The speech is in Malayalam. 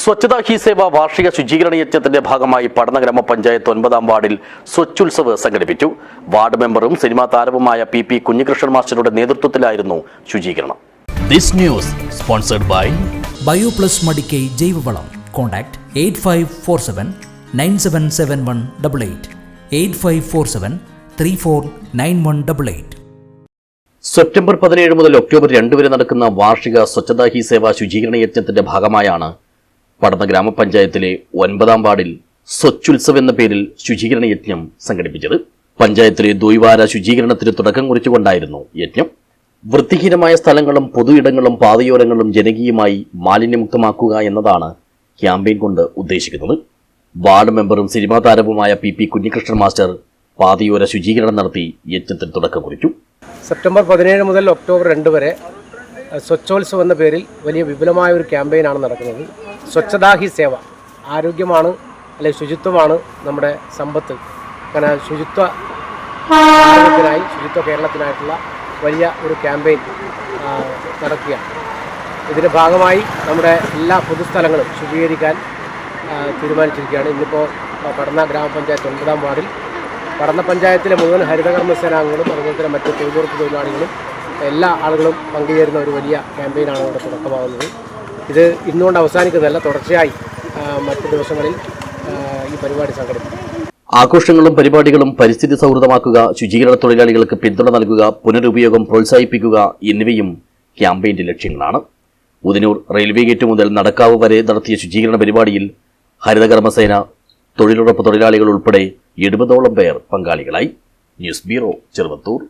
സ്വച്ഛതാ ഹി സേവ വാർഷിക ശുചീകരണ യജ്ഞത്തിന്റെ ഭാഗമായി പടന്ന ഗ്രാമപഞ്ചായത്ത് ഒൻപതാം വാർഡിൽ സ്വച്ഛുത്സവ് സംഘടിപ്പിച്ചു. വാർഡ് മെമ്പറും സിനിമാ താരവുമായ പി പി കുഞ്ഞികൃഷ്ണൻ മാസ്റ്ററുടെ നേതൃത്വത്തിലായിരുന്നു ശുചീകരണം. This news sponsored by Bioplus Madikkai ജൈവവളം contact eight five four seven nine seven seven one double eight eight five four seven three four nine one double eight September പതിനേഴ് മുതൽ ഒക്ടോബർ രണ്ട് വരെ നടക്കുന്ന വാർഷിക സ്വച്ഛതാ ഹി സേവ ശുചീകരണ യജ്ഞത്തിന്റെ ഭാഗമായാണ് പടന്ന ഗ്രാമപഞ്ചായത്തിലെ ഒൻപതാം വാർഡിൽ സ്വച്ഛുത്സവ് എന്ന പേരിൽ ശുചീകരണ യജ്ഞം സംഘടിപ്പിച്ചത്. പഞ്ചായത്തിലെ ദ്വൈവാര ശുചീകരണത്തിന് തുടക്കം കുറിച്ചുകൊണ്ടായിരുന്നു യജ്ഞം. വൃത്തിഹീനമായ സ്ഥലങ്ങളും പൊതു ഇടങ്ങളും പാതയോരങ്ങളും ജനകീയമായി മാലിന്യമുക്തമാക്കുക എന്നതാണ് ക്യാമ്പയിൻ കൊണ്ട് ഉദ്ദേശിക്കുന്നത്. വാർഡ് മെമ്പറും സിനിമാ താരവുമായ പി പി കുഞ്ഞികൃഷ്ണൻ മാസ്റ്റർ പാതയോര ശുചീകരണം നടത്തി യജ്ഞത്തിന് തുടക്കം കുറിച്ചു. സെപ്റ്റംബർ പതിനേഴ് മുതൽ ഒക്ടോബർ രണ്ട് വരെ സ്വച്ഛോത്സവ് എന്ന പേരിൽ വലിയ വിപുലമായ ഒരു ക്യാമ്പയിനാണ് നടക്കുന്നത്. സ്വച്ഛതാ ഹി സേവ. ആരോഗ്യമാണ് അല്ലെങ്കിൽ ശുചിത്വമാണ് നമ്മുടെ സമ്പത്ത്. അങ്ങനെ ശുചിത്വ ഭാരതത്തിനായി ശുചിത്വ കേരളത്തിനായിട്ടുള്ള വലിയ ഒരു ക്യാമ്പയിൻ ആ, നടക്കുകയാണ്. ഇതിന്റെ ഭാഗമായി നമ്മുടെ എല്ലാ പൊതുസ്ഥലങ്ങളും ശുചീകരിക്കാൻ തീരുമാനിച്ചിരിക്കുകയാണ്. ഇന്നിപ്പോൾ പടന്ന ഗ്രാമപഞ്ചായത്ത് ഒൻപതാം വാർഡിൽ. പടന്ന പഞ്ചായത്തിലെ മുഴുവൻ ഹരിതകർമ്മ സേനാംഗങ്ങളും അതുപോലെ തന്നെ മറ്റ് തൊഴിലുറപ്പ് തൊഴിലാളികളും എല്ലാ ആളുകളും പങ്കുചേരുന്ന ഒരു വലിയ ക്യാമ്പയിനാണ് ഇവിടെ തുടക്കമാകുന്നത്. ഇത് ഇന്നുകൊണ്ട് അവസാനിക്കുന്നതല്ല തുടർച്ചയായി മറ്റു ദിവസങ്ങളിൽ ഈ പരിപാടി സംഘടിപ്പിക്കും. ആഘോഷങ്ങളും പരിപാടികളും പരിസ്ഥിതി സൗഹൃദമാക്കുക ശുചീകരണ തൊഴിലാളികൾക്ക് പിന്തുണ നൽകുക പുനരുപയോഗം പ്രോത്സാഹിപ്പിക്കുക എന്നിവയും ക്യാമ്പയിന്റെ ലക്ഷ്യങ്ങളാണ്. ഉദനൂർ റെയിൽവേ ഗേറ്റ് മുതൽ നടക്കാവ് വരെ നടത്തിയ ശുചീകരണ പരിപാടിയിൽ ഹരിതകർമ്മസേന തൊഴിലുറപ്പ് തൊഴിലാളികൾ ഉൾപ്പെടെ എഴുപതോളം പേർ പങ്കാളികളായി. News bureau Cheruvathur.